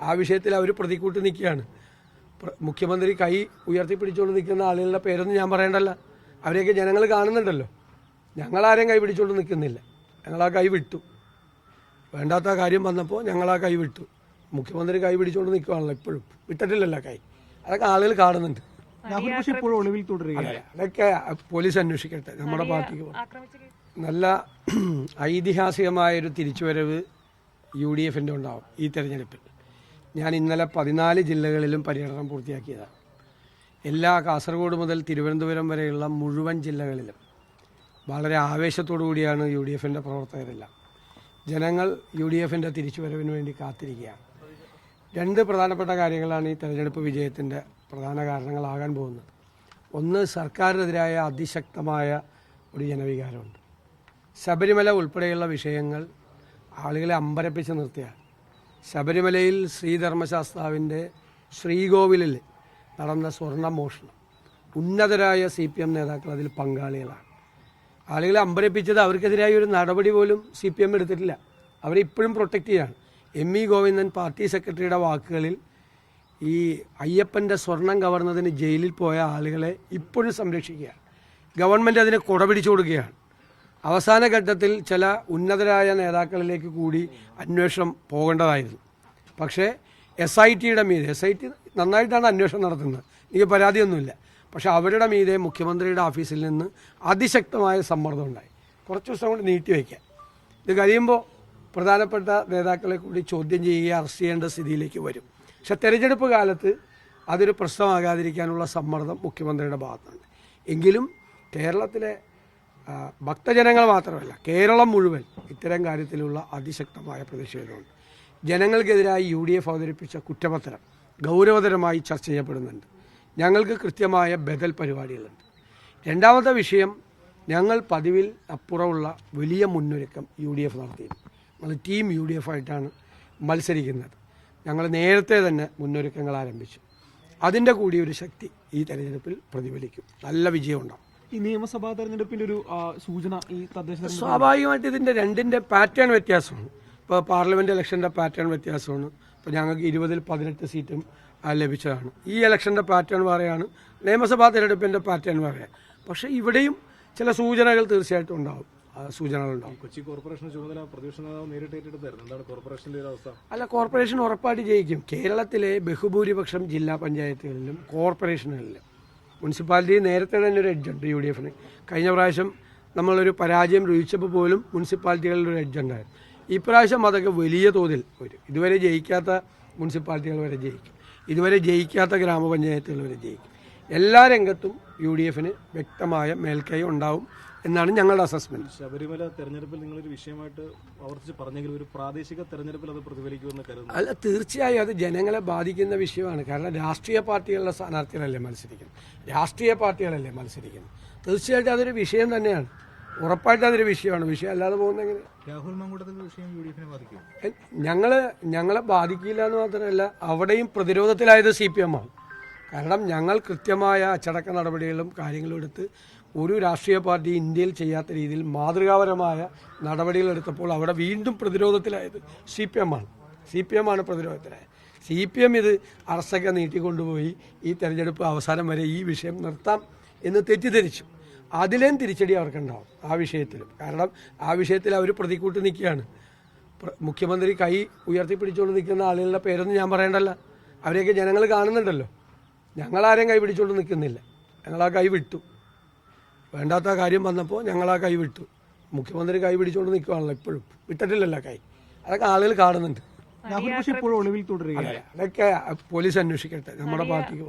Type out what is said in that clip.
ആ വിഷയത്തിൽ അവർ പ്രതിക്കൂട്ട് നിൽക്കുകയാണ്. മുഖ്യമന്ത്രി കൈ ഉയർത്തിപ്പിടിച്ചുകൊണ്ട് നിൽക്കുന്ന ആളുകളുടെ പേരൊന്നും ഞാൻ പറയേണ്ടല്ല. അവരെയൊക്കെ ജനങ്ങൾ കാണുന്നുണ്ടല്ലോ. ഞങ്ങളാരെയും കൈ പിടിച്ചുകൊണ്ട് നിൽക്കുന്നില്ല. ഞങ്ങൾ ആ കൈ വിട്ടു. വേണ്ടാത്ത കാര്യം വന്നപ്പോൾ ഞങ്ങൾ ആ കൈ വിട്ടു. മുഖ്യമന്ത്രി കൈ പിടിച്ചുകൊണ്ട് നിൽക്കുകയാണല്ലോ ഇപ്പോഴും. വിട്ടിട്ടില്ലല്ലോ കൈ. അതൊക്കെ ആളുകൾ കാണുന്നുണ്ട്. ഒളിവിൽ തുടരുകയാണ്. അതൊക്കെ പോലീസ് അന്വേഷിക്കട്ടെ. നമ്മുടെ പാർട്ടിക്ക് നല്ല ഐതിഹാസികമായൊരു തിരിച്ചുവരവ് യു ഡി എഫിന്റെ ഉണ്ടാവും ഈ തെരഞ്ഞെടുപ്പിൽ. ഞാൻ ഇന്നലെ പതിനാല് ജില്ലകളിലും പര്യടനം പൂർത്തിയാക്കിയതാണ്. എല്ലാ കാസർഗോഡ് മുതൽ തിരുവനന്തപുരം വരെയുള്ള മുഴുവൻ ജില്ലകളിലും വളരെ ആവേശത്തോടു കൂടിയാണ് യു ഡി എഫിന്റെ പ്രവർത്തകരെല്ലാം. ജനങ്ങൾ യു ഡി എഫിന്റെ തിരിച്ചുവരവിന് വേണ്ടി കാത്തിരിക്കുകയാണ്. രണ്ട് പ്രധാനപ്പെട്ട കാര്യങ്ങളാണ് ഈ തെരഞ്ഞെടുപ്പ് വിജയത്തിന്റെ പ്രധാന കാരണങ്ങളാകാൻ പോകുന്നത്. ഒന്ന് സർക്കാരിനെതിരായ അതിശക്തമായ ഒരു ജനവികാരമുണ്ട്. ശബരിമല ഉൾപ്പെടെയുള്ള വിഷയങ്ങൾ ആളുകളെ അമ്പരപ്പിച്ച് നിർത്തിയാണ് ശബരിമലയിൽ ശ്രീധർമ്മശാസ്താവിന്റെ ശ്രീകോവിലിൽ നടന്ന സ്വർണമോഷണം. ഉന്നതരായ സി പി എം നേതാക്കൾ അതിൽ പങ്കാളികളാണ്. ആളുകളെ അമ്പരപ്പിച്ചത് അവർക്കെതിരായ ഒരു നടപടി പോലും സി പി എം എടുത്തിട്ടില്ല. അവരെ ഇപ്പോഴും പ്രൊട്ടക്റ്റ് ചെയ്യാണ്. എം ഇ ഗോവിന്ദൻ പാർട്ടി സെക്രട്ടറിയുടെ വാക്കുകളിൽ ഈ അയ്യപ്പന്റെ സ്വർണം കവർന്നതിന് ജയിലിൽ പോയ ആളുകളെ ഇപ്പോഴും സംരക്ഷിക്കുകയാണ്. ഗവൺമെന്റ് അതിനെ കുടപിടിച്ചു കൊടുക്കുകയാണ് അവസാന ഘട്ടത്തിൽ ചില ഉന്നതരായ നേതാക്കളിലേക്ക് കൂടി അന്വേഷണം പോകേണ്ടതായിരുന്നു. പക്ഷേ എസ് ഐ ടിയുടെ മീതെ എസ് ഐ ടി നന്നായിട്ടാണ് അന്വേഷണം നടത്തുന്നത്. എനിക്ക് പരാതിയൊന്നുമില്ല. പക്ഷേ അവരുടെ മീതെ മുഖ്യമന്ത്രിയുടെ ഓഫീസിൽ നിന്ന് അതിശക്തമായ സമ്മർദ്ദം ഉണ്ടായി. കുറച്ച് ദിവസം കൊണ്ട് നീട്ടിവെക്കാം ഇത് കഴിയുമ്പോൾ പ്രധാനപ്പെട്ട നേതാക്കളെ കൂടി ചോദ്യം ചെയ്യുകയും അറസ്റ്റ് ചെയ്യേണ്ട സ്ഥിതിയിലേക്ക് വരും. പക്ഷെ തെരഞ്ഞെടുപ്പ് കാലത്ത് അതൊരു പ്രശ്നമാകാതിരിക്കാനുള്ള സമ്മർദ്ദം മുഖ്യമന്ത്രിയുടെ ഭാഗത്തുണ്ട്. എങ്കിലും കേരളത്തിലെ ഭക്തജനങ്ങൾ മാത്രമല്ല കേരളം മുഴുവൻ ഇത്തരം കാര്യത്തിലുള്ള അതിശക്തമായ പ്രതിഷേധമുണ്ട്. ജനങ്ങൾക്കെതിരായി യു ഡി എഫ് അവതരിപ്പിച്ച കുറ്റപത്രം ഗൗരവതരമായി ചർച്ച ചെയ്യപ്പെടുന്നുണ്ട്. ഞങ്ങൾക്ക് കൃത്യമായ ബദൽ പരിപാടികളുണ്ട്. രണ്ടാമത്തെ വിഷയം ഞങ്ങൾ പതിവിൽ അപ്പുറമുള്ള വലിയ മുന്നൊരുക്കം യു ഡി എഫ് നടത്തിയിരുന്നു. നമ്മൾ ടീം യു ഡി എഫ് ആയിട്ടാണ് മത്സരിക്കുന്നത്. ഞങ്ങൾ നേരത്തെ തന്നെ മുന്നൊരുക്കങ്ങൾ ആരംഭിച്ചു. അതിന്റെ കൂടി ഒരു ശക്തി ഈ തെരഞ്ഞെടുപ്പിൽ പ്രതിഫലിക്കും. നല്ല വിജയമുണ്ടാകും ഈ നിയമസഭാ തെരഞ്ഞെടുപ്പിന്റെ ഒരു സൂചന ഈ തദ്ദേശ സ്വാഭാവികമായിട്ട് ഇതിന്റെ രണ്ടിന്റെ പാറ്റേൺ വ്യത്യാസമാണ്. ഇപ്പോൾ പാർലമെന്റ് ഇലക്ഷന്റെ പാറ്റേൺ വ്യത്യാസമാണ്. ഇപ്പോൾ ഞങ്ങൾക്ക് ഇരുപതിൽ പതിനെട്ട് സീറ്റും ലഭിച്ചതാണ്. ഈ ഇലക്ഷന്റെ പാറ്റേൺ വേറെയാണ്. നിയമസഭാ തിരഞ്ഞെടുപ്പിന്റെ പാറ്റേൺ വേറെ. പക്ഷേ ഇവിടെയും ചില സൂചനകൾ തീർച്ചയായിട്ടും ഉണ്ടാവും. സൂചനകളുണ്ടാവും കൊച്ചി കോർപ്പറേഷൻ ചുമതല പ്രതിപക്ഷ നേതാവ് നേരിട്ട് ഏറ്റെടുത്തായിരുന്നു എന്താണ് കോർപ്പറേഷന്റെ ഒരു അവസ്ഥ? അല്ല കോർപ്പറേഷൻ ഉറപ്പായിട്ട് ജയിക്കും. കേരളത്തിലെ ബഹുഭൂരിപക്ഷം ജില്ലാ പഞ്ചായത്തുകളിലും കോർപ്പറേഷനുകളിലും. മുനിസിപ്പാലിറ്റി നേരത്തെ തന്നെ ഒരു എഡ്ജുണ്ട് യു ഡി എഫിന് കഴിഞ്ഞ പ്രാവശ്യം നമ്മളൊരു പരാജയം രുചിച്ചപ്പോൾ പോലും മുനിസിപ്പാലിറ്റികളിൽ ഒരു എഡ്ജുണ്ടായിരുന്നു ഇപ്രാവശ്യം അതൊക്കെ വലിയ തോതിൽ വരും ഇതുവരെ ജയിക്കാത്ത മുനിസിപ്പാലിറ്റികൾ വരെ ജയിക്കും. ഇതുവരെ ജയിക്കാത്ത ഗ്രാമപഞ്ചായത്തുകൾ വരെ ജയിക്കും. എല്ലാ രംഗത്തും യു ഡി എഫിന് വ്യക്തമായ മേൽക്കൈ ഉണ്ടാവും എന്നാണ് ഞങ്ങളുടെ അസസ്മെന്റ് ശബരിമല തെരഞ്ഞെടുപ്പിൽ നിങ്ങളൊരു വിഷയമായിട്ട് ആവർത്തിച്ച് പറഞ്ഞെങ്കിൽ ഒരു പ്രാദേശിക തെരഞ്ഞെടുപ്പിൽ അത് പ്രതിഫലിക്കുമെന്ന് കരുതുന്നു. അല്ല തീർച്ചയായും അത് ജനങ്ങളെ ബാധിക്കുന്ന വിഷയമാണ്. കാരണം രാഷ്ട്രീയ പാർട്ടികളുടെ സ്ഥാനാർത്ഥികളല്ലേ മത്സരിക്കുന്നത്? രാഷ്ട്രീയ പാർട്ടികളല്ലേ മത്സരിക്കുന്നത്? തീർച്ചയായിട്ടും അതൊരു വിഷയം തന്നെയാണ്. ഉറപ്പായിട്ടും അതൊരു വിഷയമാണ്. വിഷയം അല്ലാതെ പോകുന്നെങ്കിൽ രാഹുൽ മങ്കൂട്ടത്തിന്റെ വിഷയം യു ഡി എഫിനെ ബാധിക്കും ഞങ്ങൾ ഞങ്ങളെ ബാധിക്കില്ല എന്ന് മാത്രമല്ല അവിടെയും പ്രതിരോധത്തിലായത് സി പി എം ആണ്. കാരണം ഞങ്ങൾ കൃത്യമായ അച്ചടക്ക നടപടികളും കാര്യങ്ങളും എടുത്ത് ഒരു രാഷ്ട്രീയ പാർട്ടി ഇന്ത്യയിൽ ചെയ്യാത്ത രീതിയിൽ മാതൃകാപരമായ നടപടികൾ എടുത്തപ്പോൾ അവിടെ വീണ്ടും പ്രതിരോധത്തിലായത് സി പി എം ആണ്. സി പി എം ആണ് പ്രതിരോധത്തിലായത്. സി പി എം ഇത് അറസ്റ്റൊക്കെ നീട്ടിക്കൊണ്ടുപോയി ഈ തെരഞ്ഞെടുപ്പ് അവസാനം വരെ ഈ വിഷയം നിർത്താം എന്ന് തെറ്റിദ്ധരിച്ചു. അതിലേം തിരിച്ചടി അവർക്കുണ്ടാവും ആ വിഷയത്തിലും കാരണം ആ വിഷയത്തിൽ അവർ പ്രതിക്കൂട്ട് നിൽക്കുകയാണ്. മുഖ്യമന്ത്രി കൈ ഉയർത്തിപ്പിടിച്ചുകൊണ്ട് നിൽക്കുന്ന ആളുകളുടെ പേരൊന്നും ഞാൻ പറയണ്ടല്ല. അവരെയൊക്കെ ജനങ്ങൾ കാണുന്നുണ്ടല്ലോ. ഞങ്ങളാരെയും കൈ പിടിച്ചുകൊണ്ട് നിൽക്കുന്നില്ല. ഞങ്ങളാ കൈ വിട്ടു. വേണ്ടാത്ത കാര്യം വന്നപ്പോൾ ഞങ്ങളാ കൈ വിട്ടു. മുഖ്യമന്ത്രി കൈ പിടിച്ചുകൊണ്ട് നിൽക്കുകയാണല്ലോ ഇപ്പോഴും. വിട്ടിട്ടില്ലല്ലോ കൈ. അതൊക്കെ ആളുകൾ കാണുന്നുണ്ട്. അതൊക്കെ പോലീസ് അന്വേഷിക്കട്ടെ. നമ്മുടെ പാർട്ടിക്ക്